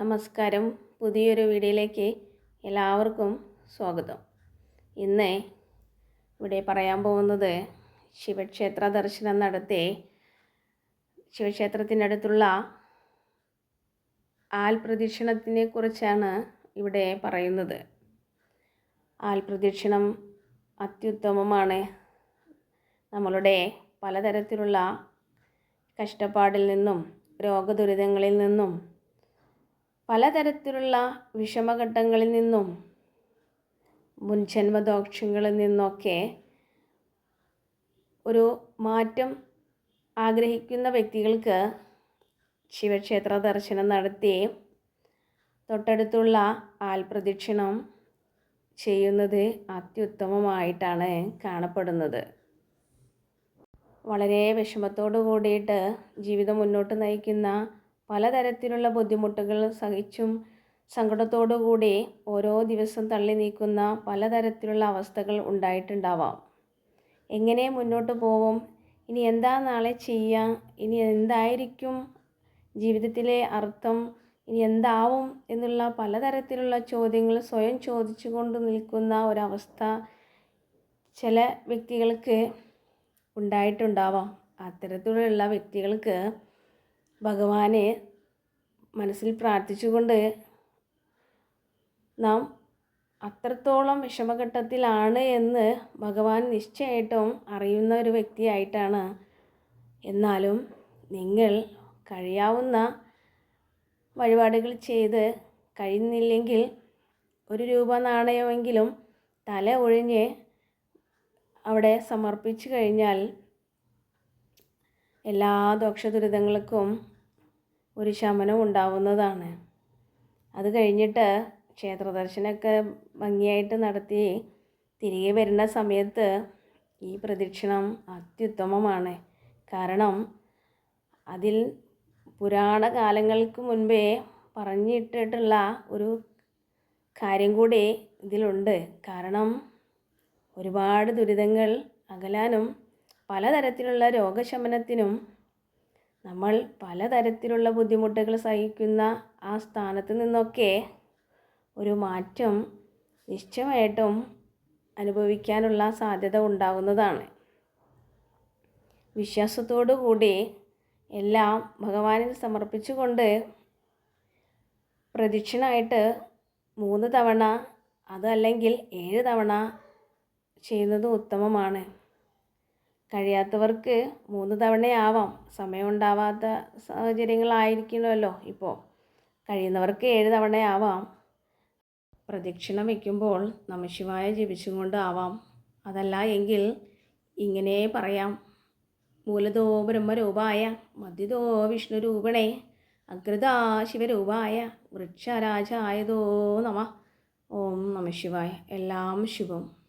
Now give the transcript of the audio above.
നമസ്കാരം. പുതിയൊരു വീഡിയോയിലേക്ക് എല്ലാവർക്കും സ്വാഗതം. ഇന്ന് ഇവിടെ പറയാൻ പോകുന്നത് ശിവക്ഷേത്ര ദർശനം നടത്തി ശിവക്ഷേത്രത്തിനടുത്തുള്ള ആൽപ്രദക്ഷിണത്തിനെ കുറിച്ചാണ് ഇവിടെ പറയുന്നത്. ആൽപ്രദക്ഷിണം അത്യുത്തമമാണ്. നമ്മളുടെ പലതരത്തിലുള്ള കഷ്ടപ്പാടിൽ നിന്നും രോഗദുരിതങ്ങളിൽ നിന്നും പലതരത്തിലുള്ള വിഷമഘട്ടങ്ങളിൽ നിന്നും മുൻജന്മദോഷങ്ങളിൽ നിന്നൊക്കെ ഒരു മാറ്റം ആഗ്രഹിക്കുന്ന വ്യക്തികൾക്ക് ശിവക്ഷേത്ര ദർശനം നടത്തി തൊട്ടടുത്തുള്ള ആൽപ്രദക്ഷിണം ചെയ്യുന്നത് അത്യുത്തമമായിട്ടാണ് കാണപ്പെടുന്നത്. വളരെ വിഷമത്തോടു കൂടിയിട്ട് ജീവിതം മുന്നോട്ട് നയിക്കുന്ന പലതരത്തിലുള്ള ബുദ്ധിമുട്ടുകൾ സഹിച്ചും സങ്കടത്തോടു കൂടി ഓരോ ദിവസം തള്ളി നീക്കുന്ന പലതരത്തിലുള്ള അവസ്ഥകൾ ഉണ്ടായിട്ടുണ്ടാവാം. എങ്ങനെ മുന്നോട്ട് പോവും? ഇനി എന്താ നാളെ ചെയ്യുക ഇനി എന്തായിരിക്കും ജീവിതത്തിലെ അർത്ഥം? ഇനി എന്താവും എന്നുള്ള പലതരത്തിലുള്ള ചോദ്യങ്ങൾ സ്വയം ചോദിച്ചുകൊണ്ട് നിൽക്കുന്ന ഒരവസ്ഥ ചില വ്യക്തികൾക്ക് ഉണ്ടായിട്ടുണ്ടാവാം. അത്തരത്തിലുള്ള വ്യക്തികൾക്ക് ഭഗവാനെ മനസ്സിൽ പ്രാർത്ഥിച്ചുകൊണ്ട് നാം അത്രത്തോളം വിഷമഘട്ടത്തിലാണ് എന്ന് ഭഗവാൻ നിശ്ചയമായിട്ടും അറിയുന്ന ഒരു വ്യക്തിയായിട്ടാണ്. എന്നാലും നിങ്ങൾ കഴിയാവുന്ന വഴിപാടുകൾ ചെയ്ത് കഴിയുന്നില്ലെങ്കിൽ ഒരു രൂപ നാണയമെങ്കിലും തല ഒഴിഞ്ഞ് അവിടെ സമർപ്പിച്ചു കഴിഞ്ഞാൽ എല്ലാ ദോഷദുരിതങ്ങൾക്കും ഒരു ശമനം ഉണ്ടാവുന്നതാണ്. അത് കഴിഞ്ഞിട്ട് ക്ഷേത്ര ദർശനമൊക്കെ ഭംഗിയായിട്ട് നടത്തി തിരികെ വരുന്ന സമയത്ത് ഈ പ്രദക്ഷിണം അത്യുത്തമമാണ്. കാരണം അതിൽ പുരാണ കാലങ്ങൾക്ക് മുൻപേ പറഞ്ഞിട്ടിട്ടുള്ള ഒരു കാര്യം കൂടി ഇതിലുണ്ട്. കാരണം ഒരുപാട് ദുരിതങ്ങൾ അകലാനും പലതരത്തിലുള്ള രോഗശമനത്തിനും നമ്മൾ പലതരത്തിലുള്ള ബുദ്ധിമുട്ടുകൾ സഹിക്കുന്ന ആ സ്ഥാനത്ത് നിന്നൊക്കെ ഒരു മാറ്റം നിശ്ചയമായിട്ടും അനുഭവിക്കാനുള്ള സാധ്യത ഉണ്ടാകുന്നതാണ് വിശ്വാസത്തോടു കൂടി എല്ലാം ഭഗവാനിൽ സമർപ്പിച്ചുകൊണ്ട് പ്രദക്ഷിണമായിട്ട് മൂന്ന് തവണ അതല്ലെങ്കിൽ ഏഴ് തവണ ചെയ്യുന്നത് ഉത്തമമാണ്. കഴിയാത്തവർക്ക് മൂന്ന് തവണയാവാം. സമയമുണ്ടാവാത്ത സാഹചര്യങ്ങളായിരിക്കണമല്ലോ ഇപ്പോൾ കഴിയുന്നവർക്ക് ഏഴ് തവണയാവാം. പ്രദക്ഷിണം വയ്ക്കുമ്പോൾ നമശിവായ ജപിച്ചുകൊണ്ട് ആവാം. അതല്ല എങ്കിൽ ഇങ്ങനെ പറയാം. മൂലതോ ബ്രഹ്മരൂപായ മധ്യതോ വിഷ്ണുരൂപണേ അഗ്രതാ ശിവരൂപായ വൃക്ഷരാജായതോ നമ. ഓം നമശിവായ. എല്ലാം ശുഭം.